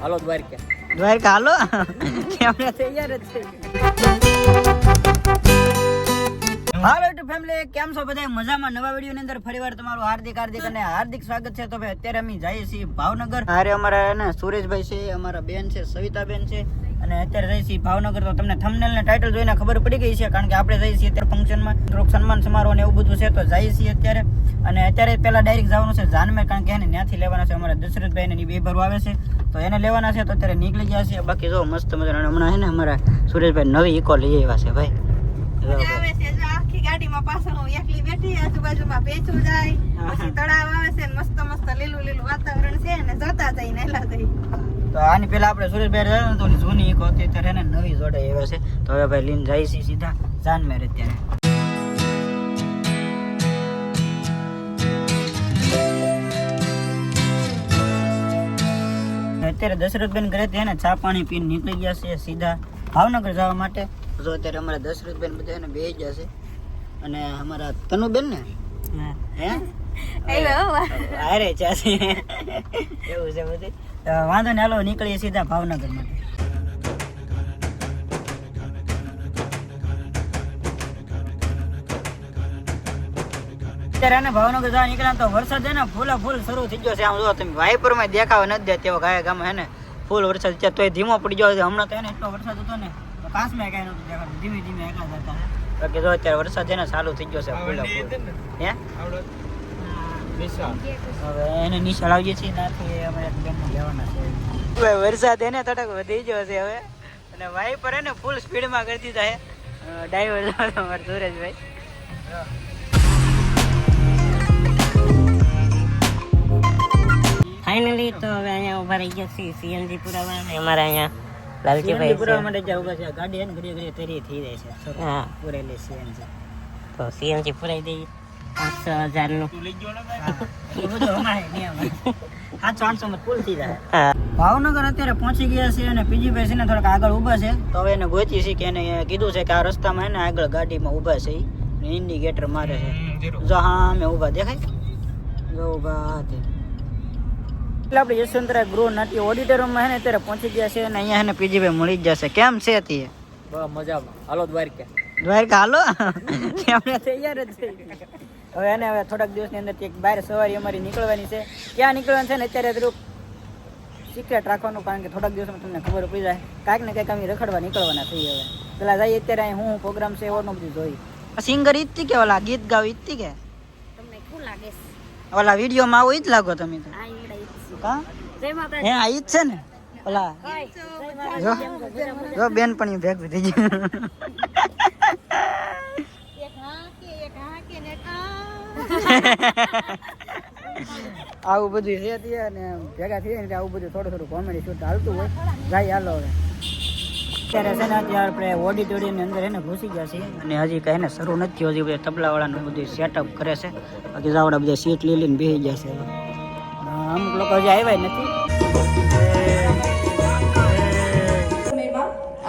હાલો દ્વારકા. દ્વારકા હાલો. કેમ તૈયાર જ છે હાલો ટુ ફેમિલી કેમ છો બધા મજામાં? નવા વીડિયો ની અંદર ફરીવાર તમારું હાર્દિક હાર્દિક અને હાર્દિક સ્વાગત છે. તો ભાઈ અત્યારે અમે જઈએ છીએ ભાવનગર. હારે અમારા ને સુરેશભાઈ છે અમારા બેન છે સવિતાબેન છે. અને અત્યારે જઈએ છીએ ભાવનગર. તો તમને થંબનેલ ને ટાઇટલ જોઈને ખબર પડી ગઈ છે કારણ કે આપણે જઈએ છીએ અત્યારે ફંક્શનમાં થોડુંક સન્માન સમારોહ ને એવું બધું છે તો જઈએ છીએ અત્યારે. અને અત્યારે પહેલાં ડાયરેક્ટ જવાનું છે જાનમેર કારણ કે એને ત્યાંથી લેવાના છે. અમારા દશરથભાઈ ને બે ભરવા આવે છે. તો એને લેવાના છે તો અત્યારે નીકળી ગયા છે બાકી જો મસ્ત મજા હમણાં છે ને અમારા સુરેશભાઈ નવી ઇકો લઈ આવ્યા છે ભાઈ જો ભાઈ. આવે છે જો આખી ગાડીમાં પાછળ હું આજુબાજુમાં પેચું જાય પછી તળાવ આવે છે મસ્ત મસ્ત લીલું લીલું વાતાવરણ છે ને જોતા જઈ નેલા જઈ તો આની પેલા આપણે સુરેશભાઈ રહ્યા તો જૂની એક હતી અત્યારે એને નવી જોડે આવ્યા છે. તો હવે ભાઈ લઈને જાય છે સીધા જાનમેર અત્યારે. અત્યારે દશરથબેન ઘરે એને ચા પાણી પીને નીકળી ગયા છે સીધા ભાવનગર જવા માટે. જો અત્યારે અમારા દશરથબેન બધા એને બે ગયા છે. અને અમારા તનુબેન ને? હે. અરે ચાસી એવું છે બધું. તો વાંધો ને હાલો નીકળીએ સીધા ભાવનગર માટે અત્યારે ભાવનગર જવા નીકળ્યા તો વરસાદ છે ને ફૂલા ફૂલ શરૂ થઈ ગયો છે. આમ જો તમે વાઇપરમાં દેખાવ નથી દે તેવો ગાય ગામ હે ને ફૂલ વરસાદ છે. તોય ધીમો પડી ગયો હમણાં તો એને એટલો વરસાદ હતો ને કાંસમાં કાંઈ નહોતું દેખાતું. ધીમે ધીમે એકલા જતા બાકી જો અત્યારે વરસાદ છે ને ચાલુ થઈ ગયો છે ફૂલા ફૂલ. હે? હવે એને નિશાળ આવીએ છીએ ત્યાંથી અમે એક લેવાના છે. હવે વરસાદ એને તડક વધી ગયો છે હવે. અને વાઈપર એને ફૂલ સ્પીડમાં કરી દીધા છે. ડ્રાઈવર અમારા સુરેશભાઈ ફાઇનલી તો હવે અહીંયા ઊભા રહી ગયા છીએ સીએનજી પુરાવા અમારે અહીંયા. લાલજીભાઈ પુરાવા માટે ગાડી એને થઈ જાય છે. હા. પૂરેલી. તો સીએનજી પુરાઈ દઈએ. પાંચસો ભાવનગર અત્યારે પહોંચી ગયા છે અને બીજી ભાઈ છે ને થોડાક આગળ ઊભા છે તો હવે એને ગોતી છે કે એને કીધું છે કે આ રસ્તામાં એને આગળ ગાડીમાં ઊભા છે ઈ. ઇન્ડિકેટર મારે છે. જો હા અમે ઊભા દેખાય. જો ઊભા તે એટલે આપણે યશવંતરા ગૃહ નાટ્ય ઓડિટોરિયમમાં છે ને અત્યારે પહોંચી ગયા છે અને અહીંયા એને પીજી ભાઈ મળી જ જશે. કેમ છે તે બસ મજામાં. હાલો દ્વારકા. દ્વારકા હાલો? આપણે તૈયાર જ છે હવે એને હવે થોડાક દિવસની અંદર એક બહાર સવારી અમારી નીકળવાની છે. ક્યાં નીકળવાનું છે ને અત્યારે થોડુંક સિક્રેટ રાખવાનું કારણ કે થોડાક દિવસમાં તમને ખબર પડી જાય. કાંઈક ને કાંઈક અમે રખડવા નીકળવાના થઈ હવે. પેલા જઈએ અત્યારે અહીં હું પ્રોગ્રામ છે એવો બધું જોઈ. સિંગર ઈજતી કે ઓલા ગીત ગાવ ઈજતી કે? તમને શું લાગે ઓલા વિડીયોમાં આવું ઈ જ લાગો તમે તો? કા? હે આ જ છે ને? ઓલા જો જો બેન પણ ભેગ થઈ ગઈ. આવું બધું ત્યાં અને ભેગા થઈ ને આવું બધું થોડું થોડું કોમેડી શૂટ હાલતું હોય. જાય હાલો હવે. અત્યારે છે ને અત્યારે આપણે ઓડિટોરિયમની અંદર એને ઘૂસી ગયા છીએ. અને હજી કઈ ને શરૂ નથી થયું હજી બધા તબલા વાળાનું બધું સેટઅપ કરે છે. બાકી જાવડા બધા સીટ લઈ લઈને બેસી ગયા છે. અમુક લોકો હજી આવ્યા નથી.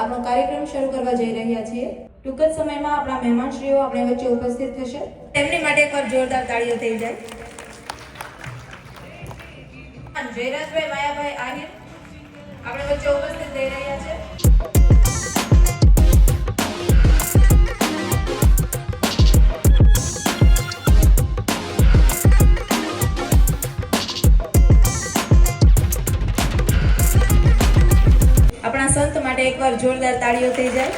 આપણો કાર્યક્રમ શરૂ કરવા જઈ રહ્યા છીએ. ટૂંક જ સમયમાં આપણા મહેમાનશ્રીઓ આપણી વચ્ચે ઉપસ્થિત થશે. તેમની માટે એકવાર જોરદાર તાળીઓ થઈ જાય. જયરાજભાઈ, માયાભાઈ આહિર આપણે વચ્ચે ઉપસ્થિત થઈ રહ્યા છે. એકવાર જોરદાર તાળીઓ થઈ જાય.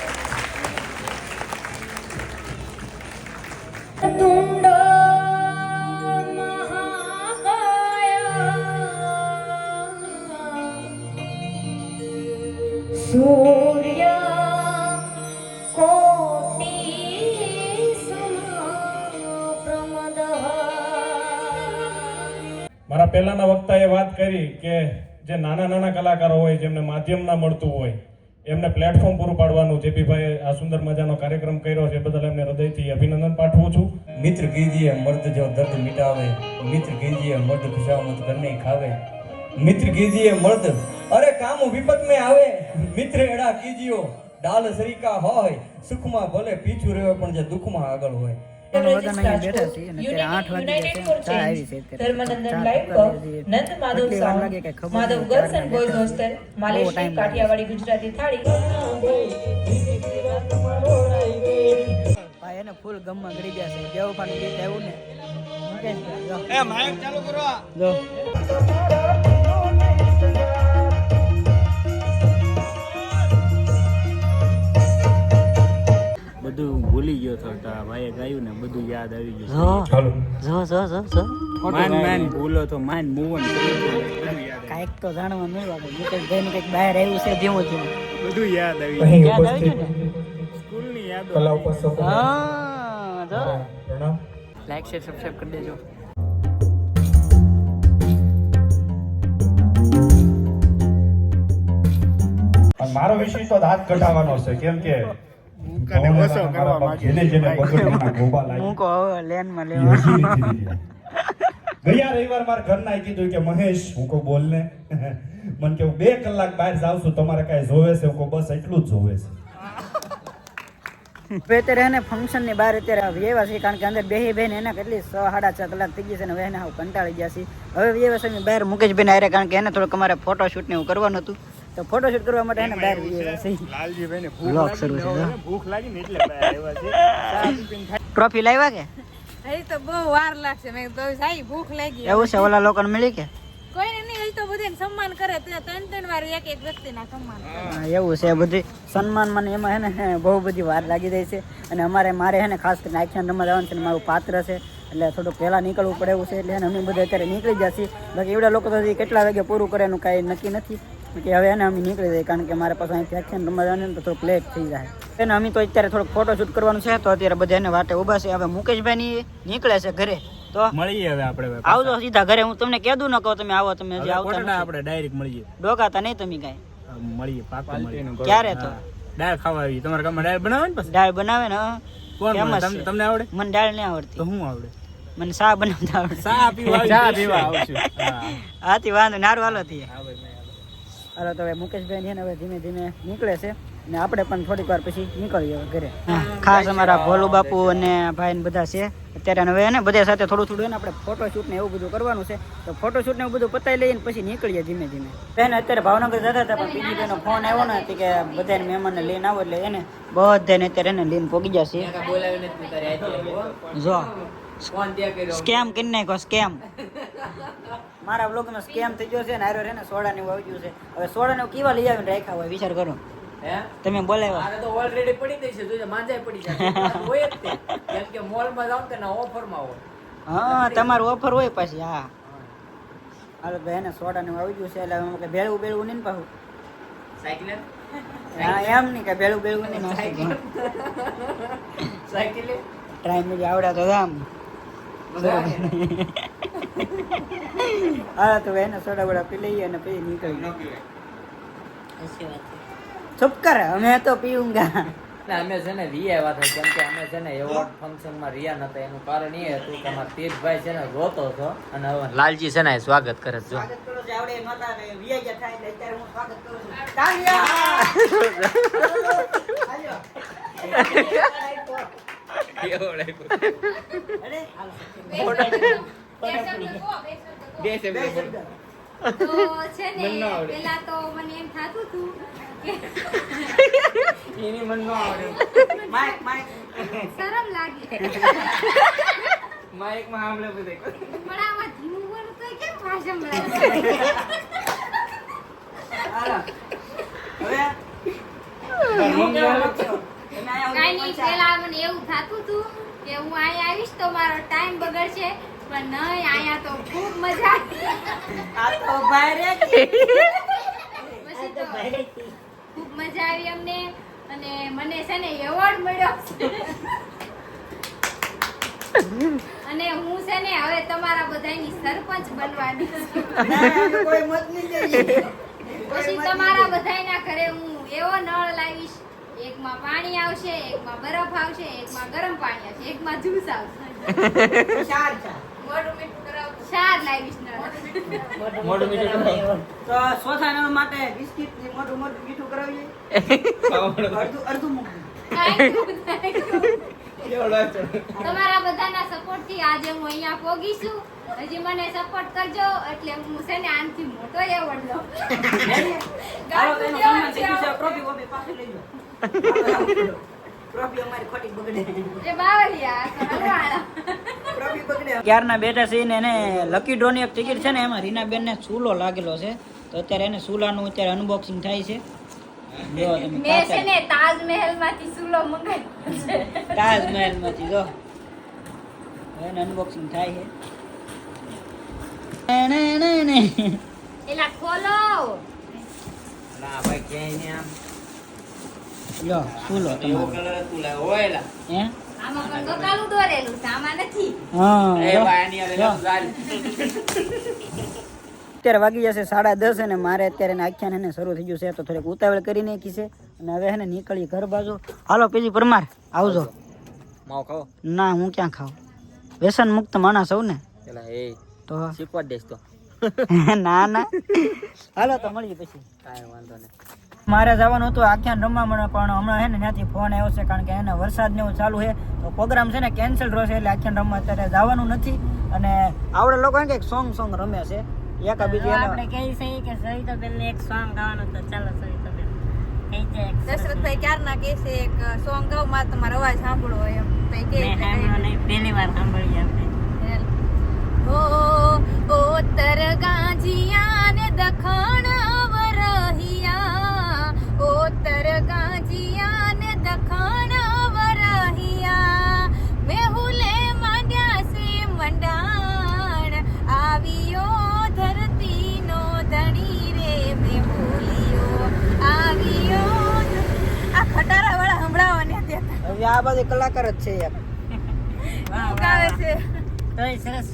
તુંડ સૂર્ય મારા પહેલાના વક્તાએ વાત કરી કે જે નાના નાના કલાકારો હોય જેમને માધ્યમ ના મળતું હોય એમને પ્લેટફોર્મ પૂરું પાડવાનું. જેપીભાઈએ આ સુંદર મજાનો કાર્યક્રમ કર્યો છે બદલ એમને હૃદયથી અભિનંદન પાઠવું છું. મિત્ર કીજીએ મર્દ જો દર્દ મિટાવે, મિત્ર કીજીએ મર્દ ખુશામત કરને ખાવે. મિત્ર કીજીએ મર્દ, અરે કામ વિપત મે આવે. મિત્ર એડા કીજીઓ ડાલ સરીકા હોય, સુખમાં ભલે પીછું રહ્યો પણ જે દુઃખમાં આગળ હોય. બધા અહીંયા બેઠા છીએ અને અત્યારે આઠ વાગી ગયા છે ચા આવી છે ધર્મનંદન લાઈવ પીવા પર જઈએ. નંદ માધવ કેટલી વાર લાગે કઈ sound Madhav girls and boys hostel time Kathiyawadi Gujarati thali. ભાઈ એને ફૂલ ગમમાં ગળી ગયા છે. દેવપાનું ગીત આવ્યું ને. એ માઇક ચાલુ કરો. જો. બધું ભૂલી ગયો તો તો ભાઈએ ગાયું ને બધું યાદ આવી ગયું. જો જો જો જો. માન માન ભૂલો તો માન મૂવન કાંઈક તો જાણવા મળ્યું આપણે. મુકેશભાઈ કંઈક બહાર આવ્યું છે ધીમું ધીમું બધું યાદ આવી ગયું. યાદ આવી ગયું ને? સ્કૂલની યાદ કલા ઉપાસકો હા જો. લાઈક શેર સબસ્ક્રાઇબ કરી દેજો. મારો વિષય તો દાંત કઢાવવાનો છે કેમ કે ગયા રવિવાર મારા ઘરના કીધું કે મહેશ હું કહું બોલ ને. મને કે હું બે કલાક બહાર જાઉં છું તમારે કઈ જોવે છે? હું કહું બસ એટલું જ જોવે છે. અત્યારે એને ફંક્શનની બહાર અત્યારે વ્યવા છે કારણ કે અંદર બેહી બેન એના કેટલી છ સાડા છ કલાક થઈ ગઈ છે ને હવે એને હાવ કંટાળી ગયા છે હવે વ્યવસાય છે બહાર મુકેશભાઈ ને કારણ કે એને થોડુંક અમારે ફોટોશૂટ ને એવું કરવાનું હતું. તો ફોટોશૂટ કરવા માટે એને બહાર વ્યવા છે લાલજીભાઈ ને ભૂખ લાગી ને ભૂખ લાગી ને એટલે બહાર આવ્યા છે. ટ્રોફી લાવ્યા કે? હજી તો બહુ વાર લાગશે. મેં તો સાઈ ભૂખ લાગી. એવું છે ઓલા લોકોને મળી કે? કોઈને નહીં હજી તો બધાને સન્માન કરે. તો ત્રણ ત્રણ વાર એક એક વ્યક્તિના સન્માન કરે. હા, એવું છે બધી સન્માન મને એમાં હે ને બહુ બધી વાર લાગી જાય છે. અને અમારે મારે હે ને ખાસ કરીને આખ્યાન રમત આવવાનું છે મારું પાત્ર છે. એટલે થોડુંક પહેલાં નીકળવું પડે એવું છે. એટલે અમે બધા અત્યારે નીકળી જશે છીએ. બાકી એવડા લોકો તો કેટલા વાગે પૂરું કરે એનું કાંઈ નક્કી નથી. કે હવે એને અમે નીકળી જઈએ કારણ કે મારે પાસે અહીંથી આખ્યાન રમવા જવાનું તો થોડુંક લેટ થઈ જાય. એને અમે તો અત્યારે થોડુંક ફોટોશૂટ કરવાનું છે તો અત્યારે બધા એને વાટે ઊભા છે. હવે મુકેશભાઈ ની નીકળે છે ઘરે. તો મળીએ હવે આપણે આવજો સીધા ઘરે. હું તમને કહેતું ન કહો તમે આવો તમે હજી આવતા આપણે ડાયરેક્ટ મળીએ. ડોકાતા નહીં તમે કાંઈ. મળીએ પાકું મળીએ. ક્યારે તો? દાળ ખાવા આવી તમારે ગામમાં દાળ બનાવે ને પછી? દાળ બનાવે ને કોણ તમને તમને આવડે? મને દાળ નહીં આવડતી. તો હું આવડે? મને સા બનાવતા આવડે. સા પીવા ચા પીવા આવશું હા. હાથી વાંધો નારું હાલો થી હા ભાઈ, ભાઈ. હાલો તો હવે મુકેશભાઈ છે ને હવે ધીમે ધીમે નીકળે છે. ને આપણે પણ થોડીક વાર પછી નીકળીએ ઘરે. ખાસ અમારા ભોલુ બાપુ અને ભાઈ ને બધા છે. અત્યારે હવે ને બધા સાથે થોડું થોડું ને આપણે ફોટોશૂટ ને એવું બધું કરવાનું છે. તો ફોટોશૂટ ને એવું બધું પતાવી લઈને પછી નીકળીએ ધીમે ધીમે. બેન અત્યારે ભાવનગર જતા હતા પણ બીજી બેનો ફોન આવ્યો ને કે બધાને મહેમાનને લઈને આવો એટલે એને બધાને અત્યારે એને લઈને પોગી જશે જો. સ્કેમ કરી નાખ્યો સ્કેમ. મારા બ્લોગમાં સ્કેમ થઈ ગયો છે ને આરો રે ને સોડા ને આવી ગયું છે. હવે સોડા ને કેવા લઈ આવીને રાખ્યા હોય વિચાર કરો. તમે બોલાવ્યા. તો ઓલરેડી પડી ગઈ છે જોજે માંજાય પડી જાય. હોય જ તે કેમ કે મોલમાં જાવ ને ઓફરમાં હોય. હા તમારું ઓફર હોય પાછી હા. હાલ ભાઈ ને સોડા ને આવી ગયું છે એટલે હું કે ભેળવું ભેળવું નહીં ને પાછું. સાયકલ? હા એમ નહીં કે ભેળું ભેળવું નહીં સાયકલ? સાયકલ? ટ્રાય મીડી આવડ્યા તો આમ હા તો એને સોડા વડા પી લઈએ અને પછી નીકળી ચૂપ કર અમે તો પીઉંગા ના અમે છે ને રિયા એવા થાય કેમ કે અમે છે ને એવોર્ડ ફંક્શનમાં રિયા નતા એનું કારણ એ હતું કે અમારા તીર્થભાઈ છે ને રોતો હતો અને હવે લાલજી છે ને સ્વાગત કરે છે જો. સ્વાગત બે શબ્દ. છે ને પેલા તો મને એમ થતું હતું એની મન નો આવડે. Mic, mic. શરમ લાગે. માઇકમાં સાંભળે બધે. પણ આમાં ધીમું બોલું તો કેમ ભાષણ મળે? હવે? કાંઈ નહીં પેલા મને એવું થતું હતું કે હું અહીંયા આવીશ તો મારો ટાઈમ બગડશે પણ નહીં અહીંયા તો ખૂબ મજા આ તો તો ખૂબ મજા આવી અમને અને મને છે ને એવોર્ડ મળ્યો. અને હું છે ને હવે તમારા બધાની સરપંચ બનવાની છું. કોઈ મત નહીં પછી તમારા બધાના ઘરે હું એવો નળ લાવીશ એકમાં પાણી આવશે એકમાં બરફ આવશે એકમાં ગરમ પાણી આવશે એકમાં જ્યુસ આવશે. ચાર ચાર. મોઢું મીઠું કરાવતું ચાર લાવીશ ને. મોઢું મીઠું કરાવો. તો ચોથા નંબર માટે બિસ્કિટ મોટું મોટું મીઠું કરાવીએ. અડધું અડધું મૂકવું Thank you, thank you. તમારા બધાના સપોર્ટથી આજે હું અહીંયા પોગી છું. હજી મને સપોર્ટ કરજો એટલે હું છે ને આનથી મોટો એવોર્ડ લઉં. ક્યારના બેઠા છે ને એને લકી ડ્રોની એક ટિકિટ છે ને એમાં રીનાબેન ને ચૂલો લાગેલો છે. તો અત્યારે એને ચૂલાનું અત્યારે અનબોક્સિંગ થાય છે. મેં છે ને તાજમહેલમાંથી સુલો મંગાવ્યો છે. તાજમહેલમાંથી જો એને અનબોક્સિંગ થાય છે. ને, ને, ને, ને. એલા ખોલો. ના ભાઈ ક્યાંય આમ. લો તમારો હોય હે? આમાં દોરેલું નથી. એ. અત્યારે વાગી જશે સાડા દસ અને મારે અત્યારે એને આખ્યાન એને શરૂ થઈ ગયું છે તો થોડીક ઉતાવળ કરી નાખી છે. અને હવે એને નીકળી ઘર બાજુ. હાલો પેજી પરમાર આવજો. માવ ખાવો? ના હું ક્યાં ખાઉં વ્યસન મુક્ત માણસ સૌ ને? એ તો? શીખવા દેશ તો. ના ના. હાલો તો મળીએ પછી. કાંઈ વાંધો નહીં. મારે જવાનું હતું આખ્યાન રમવા પણ હમણાં હે ને ત્યાંથી ફોન આવ્યો છે કારણ કે એને વરસાદ ને એવું ચાલુ છે તો પ્રોગ્રામ છે ને કેન્સલ છે એટલે આખ્યાન રમવા અત્યારે જવાનું નથી. અને આવડે લોકો કે સોંગ સોંગ રમે છે. એક બીજું એને- આપણે કહી છે કે સવિતાબેન ને એક સોંગ ગાવાનું તો ચાલો સવિતાબેન. કહી એક દશરથભાઈ ક્યારના કહે છે એક સોંગ ગાવમાં તમારો અવાજ સાંભળવો એમ. ભાઈ કે પહેલી વાર સાંભળીએ આપણે. ઓ ને આ બધું કલાકાર જ છે યાર. છે. તોય સરસ.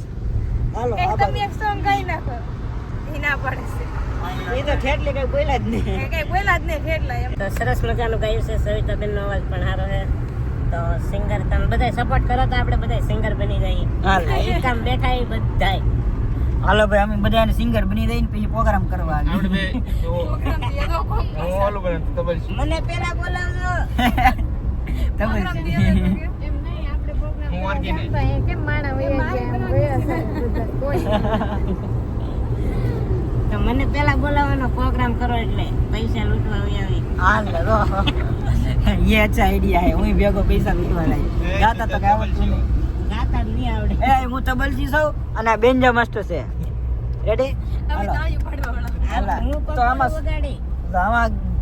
હાલો એકદમ એક સોંગ ગાઈ નાખો. હિના પડે છે. એ તો ઠેઠલી કઈ બોલ્યા જ નહીં. કઈ બોલા જ નહીં કેટલા એમ. તો સરસ મજાનું ગાયું છે સવિતાબેન નો અવાજ પણ સારો છે. તો સિંગર તમે બધા સપોર્ટ કરો તો આપણે બધા સિંગર બની જઈએ. હાલ. એક કામ બેઠા એ બધાય. હાલો ભાઈ અમે બધાને સિંગર બની જઈને પછી પ્રોગ્રામ કરવા આવી મને પેલા બોલાવજો. મને પેલા બોલાવવાનો પ્રોગ્રામ કરો એટલે પૈસા લૂંટવા આવી હાલ આઈડિયા હે હું ભેગો પૈસા લૂંટવા લાગી. ગાતા તો આવડતું નહીં મસ્ત છે રેડી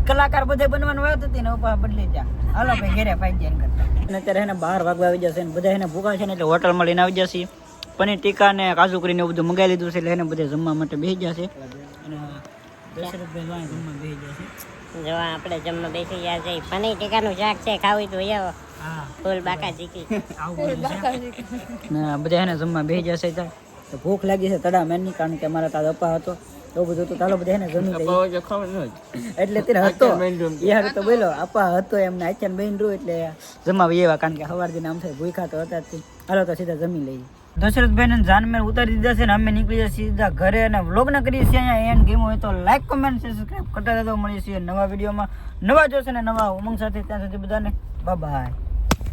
કલાકાર બધે બનવાનું આવ્યો હતી ને બદલી જા. હાલો ભાઈ ઘેરે ફાઈ જાય કરતા અને અત્યારે એને બહાર વાગવા આવી જશે ને બધા એને ભૂખા છે ને એટલે હોટલમાં લઈને આવી જશે. પનીર ટીકા ને કાજુ કરીને એવું બધું મંગાવી લીધું છે એટલે એને બધે જમવા માટે બેસી જશે અને જમવા બેસી જશે જો આપણે જમવા બેસી ગયા છે. પનીર ટીકાનું શાક છે ખાવું તો આવો ફૂલ બાકા ને બધા એને જમવા બેસી જશે તો ભૂખ લાગી છે તડા મેનની કારણ કે અમારા તાજ અપા હતો. તો બધું તો ચાલો બધા એને જમી લઈએ. એટલે તેને હતો. એ હારું તો બોલો આપા હતો એમને. આચાન બેન રહ્યું એટલે જમાવી એવા કારણ કે સવાર દિન આમ થાય ભૂખા તો હતા જ હાલો તો સીધા જમી લઈએ. દશરથભાઈ ને જાનમેર ઉતારી દીધા છે ને અમે નીકળી જાય સીધા ઘરે અને વ્લોગ ને કરીએ છીએ અહીંયા. એન્ડ ગેમ હોય તો લાઈક કોમેન્ટ સબસ્ક્રાઈબ કરતા રહેતો મળીએ છીએ નવા વિડીયોમાં નવા જોશે ને નવા ઉમંગ સાથે. ત્યાં સુધી બધાને બાય